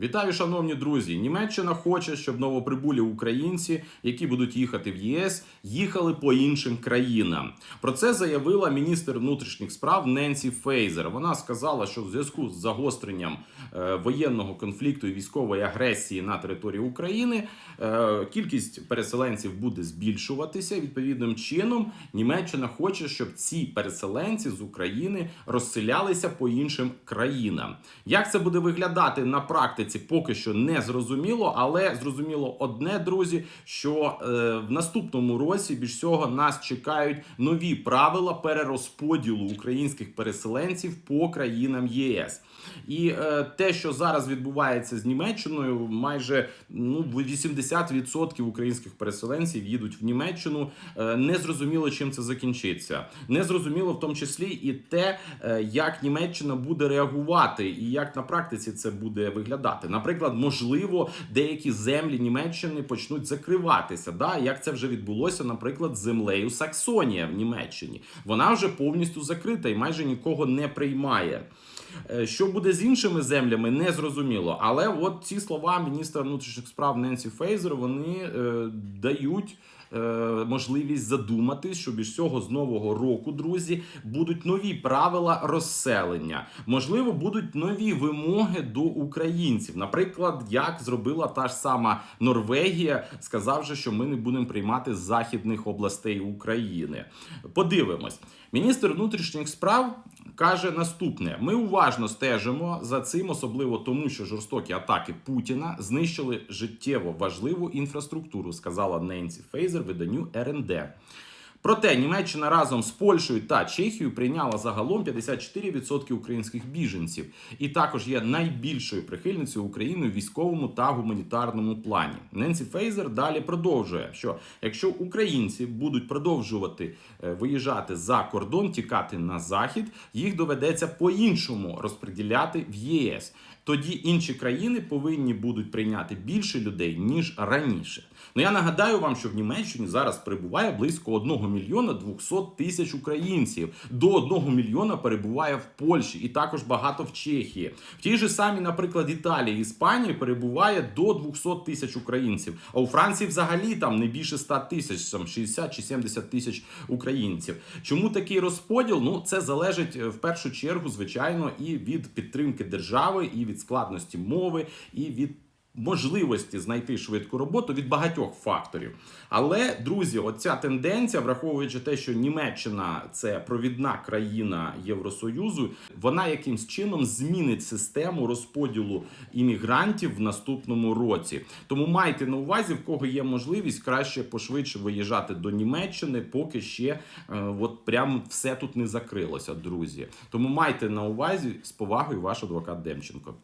Вітаю, шановні друзі! Німеччина хоче, щоб новоприбулі українці, які будуть їхати в ЄС, їхали по іншим країнам. Про це заявила міністр внутрішніх справ Ненсі Фейзер. Вона сказала, що в зв'язку з загостренням е, воєнного конфлікту і військової агресії на території України е, кількість переселенців буде збільшуватися. Відповідним чином Німеччина хоче, щоб ці переселенці з України розселялися по іншим країнам. Як це буде виглядати на практиці? Поки що не зрозуміло, але зрозуміло одне, друзі, що е, в наступному році більш всього нас чекають нові правила перерозподілу українських переселенців по країнам ЄС. І е, те, що зараз відбувається з Німеччиною, майже ну 80% українських переселенців їдуть в Німеччину. Е, не зрозуміло, чим це закінчиться. Не зрозуміло в тому числі і те, е, як Німеччина буде реагувати, і як на практиці це буде виглядати. Наприклад, можливо, деякі землі Німеччини почнуть закриватися. Да, як це вже відбулося, наприклад, з землею Саксонія в Німеччині. Вона вже повністю закрита і майже нікого не приймає. Е, Що буде з іншими землями, не зрозуміло. Але от ці слова міністра внутрішніх справ Ненсі Фейзер вони е, дають. Е, Можливість задуматись, що більш всього з нового року, друзі, будуть нові правила розселення. Можливо, будуть нові вимоги до українців. Наприклад, як зробила та ж сама Норвегія, сказавши, що ми не будемо приймати з західних областей України. Подивимось. Міністр внутрішніх справ каже наступне: ми уважно стежимо за цим, особливо тому, що жорстокі атаки Путіна знищили життєво важливу інфраструктуру, сказала Ненсі Фейзер виданню РНД. Проте Німеччина разом з Польщею та Чехією прийняла загалом 54% українських біженців, і також є найбільшою прихильницею України у військовому та гуманітарному плані. Ненсі Фейзер далі продовжує, що якщо українці будуть продовжувати е, виїжджати за кордон, тікати на захід, їх доведеться по-іншому розподіляти в ЄС. Тоді інші країни повинні будуть прийняти більше людей ніж раніше. Ну я нагадаю вам, що в Німеччині зараз перебуває близько 1 мільйона 200 тисяч українців. До 1 мільйона перебуває в Польщі і також багато в Чехії. В тій же самій, наприклад, Італії, Іспанії перебуває до 200 тисяч українців. А у Франції взагалі там не більше 100 тисяч, там 60 чи 70 тисяч українців. Чому такий розподіл? Ну це залежить е, в першу чергу, звичайно, і від підтримки держави, і від складності мови, і від можливості знайти швидку роботу від багатьох факторів. Але, друзі, оця тенденція, враховуючи те, що Німеччина це провідна країна Євросоюзу, вона якимсь чином змінить систему розподілу іммігрантів в наступному році. Тому майте на увазі, в кого є можливість краще пошвидше виїжджати до Німеччини, поки ще е, от прям все тут не закрилося, друзі. Тому майте на увазі з повагою ваш адвокат Демченко.